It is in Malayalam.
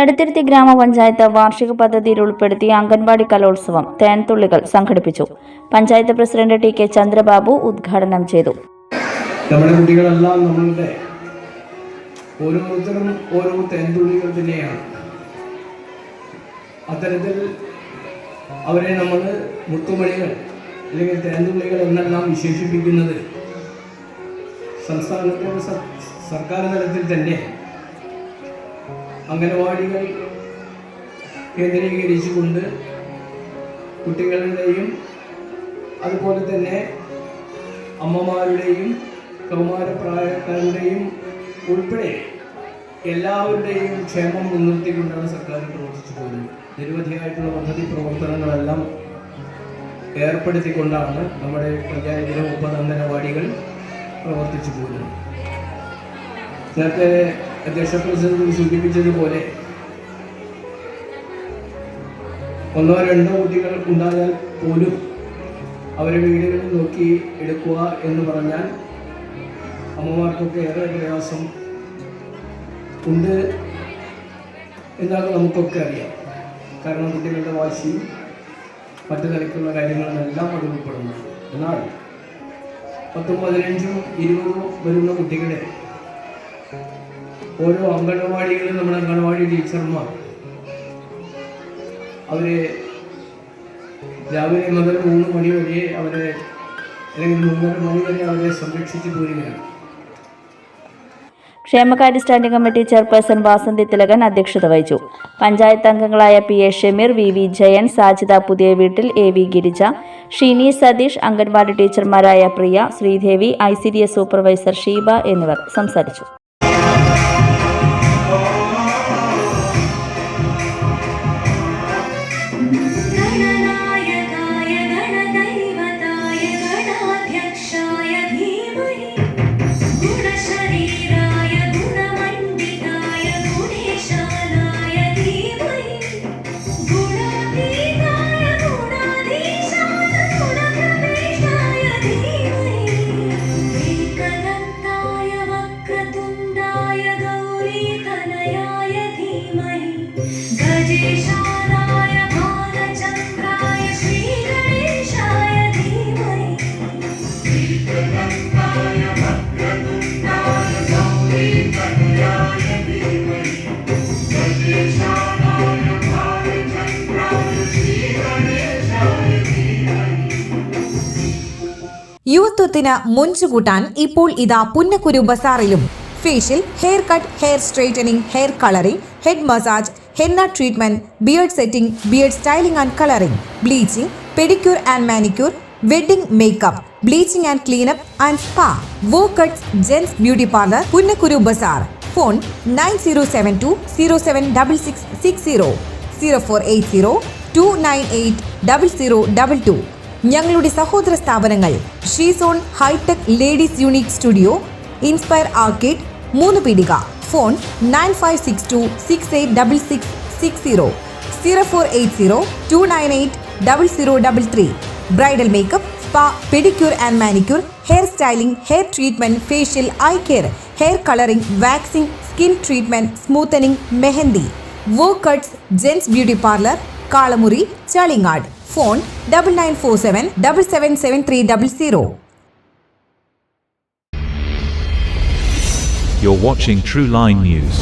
എടത്തിരുത്തി ഗ്രാമപഞ്ചായത്ത് വാർഷിക പദ്ധതിയിൽ ഉൾപ്പെടുത്തി അംഗൻവാടി കലോത്സവം തേൻതുള്ളികൾ സംഘടിപ്പിച്ചു. Panchayat president T K Chandrababu ഉദ്ഘാടനം ചെയ്തു. നമ്മുടെ കുട്ടികളെല്ലാം നമ്മളുടെ ഓരോരുത്തരും ഓരോ തേൻതുള്ളികൾ തന്നെയാണ്. അത്തരത്തിൽ അവരെ നമ്മൾ മുത്തുമണികൾ അല്ലെങ്കിൽ തേൻതുള്ളികൾ എന്നെല്ലാം വിശേഷിപ്പിക്കുന്നത് സംസ്ഥാനത്തെ സർക്കാർ തലത്തിൽ തന്നെ അംഗനവാടികൾ കേന്ദ്രീകരിച്ചുകൊണ്ട് കുട്ടികളുടെയും അതുപോലെ തന്നെ അമ്മമാരുടെയും കൗമാരപ്രായക്കാരുടെയും ഉൾപ്പെടെ എല്ലാവരുടെയും ക്ഷേമം മുൻനിർത്തിക്കൊണ്ടാണ് സർക്കാർ പ്രവർത്തിച്ചു പോകുന്നത്. നിരവധിയായിട്ടുള്ള പദ്ധതി പ്രവർത്തനങ്ങളെല്ലാം ഏർപ്പെടുത്തിക്കൊണ്ടാണ് നമ്മുടെ പഞ്ചായത്തിലെ മുപ്പത് അംഗനവാടികൾ പ്രവർത്തിച്ചു പോകുന്നത്. നേരത്തെ അധ്യക്ഷ പ്രസിഡന്റ് സൂചിപ്പിച്ചതുപോലെ ഒന്നോ രണ്ടോ കുട്ടികൾ ഉണ്ടായാൽ പോലും അവരെ വീടുകളിൽ നോക്കി എടുക്കുക എന്ന് പറഞ്ഞാൽ അമ്മമാർക്കൊക്കെ ഏറെ പ്രയാസം ഉണ്ട് എന്നാണ് നമുക്കൊക്കെ അറിയാം. കാരണം കുട്ടികളുടെ വാശിയും മറ്റു തരത്തിലുള്ള കാര്യങ്ങളെല്ലാം അത് ഉൾപ്പെടുന്നു എന്നാൽ പത്തും പതിനഞ്ചും ഇരുപതും വരുന്ന കുട്ടികളെ ഓരോ അംഗനവാടികളിൽ നമ്മുടെ അംഗനവാടി ടീച്ചർമാർ. അവരെ രാവിലെ മുതൽ മൂന്ന് മണി വരെ അവരെ അല്ലെങ്കിൽ മൂന്നര മണി വരെ അവരെ സംരക്ഷിച്ചു പോരുകയാണ്. ക്ഷേമകാര്യ standing committee chairperson Vasanthi Thilakan അധ്യക്ഷത വഹിച്ചു. പഞ്ചായത്ത് അംഗങ്ങളായ P A Shameer V V Jayan Sajitha Puthiya Veettil A V Girija Shini Satheesh anganwadi ടീച്ചർമാരായ Priya Sreedevi I C D S supervisor Sheeba എന്നിവർ സംസാരിച്ചു. യുവത്വത്തിന് മുഞ്ചുകൂട്ടാൻ ഇപ്പോൾ ഇതാ Punnakkuru ബസാറിലും. Facial hair cut hair straightening hair colouring head massage henna treatment beard setting beard styling and colouring bleaching pedicure and manicure wedding makeup. Bleaching and cleanup and spa. Wow cuts gents beauty parlour Punnakkuru bazaar. Phone nine zero seven two zero seven double six six zero. Zero four eight zero two nine eight double zero double two. ഞങ്ങളുടെ സഹോദര സ്ഥാപനങ്ങൾ she zone hitech ladies unique studio inspire arcade Moonnupeedika. Phone nine five six two six eight double six six zero. Zero four eight zero two nine eight double zero double three bridal makeup spa pedicure and manicure hair styling hair treatment facial eye care hair colouring waxing skin treatment smoothening mehndi wow cuts gents beauty parlour Kalamuri Chalingad phone double nine four seven double seven seven three double zero You're watching True Line News.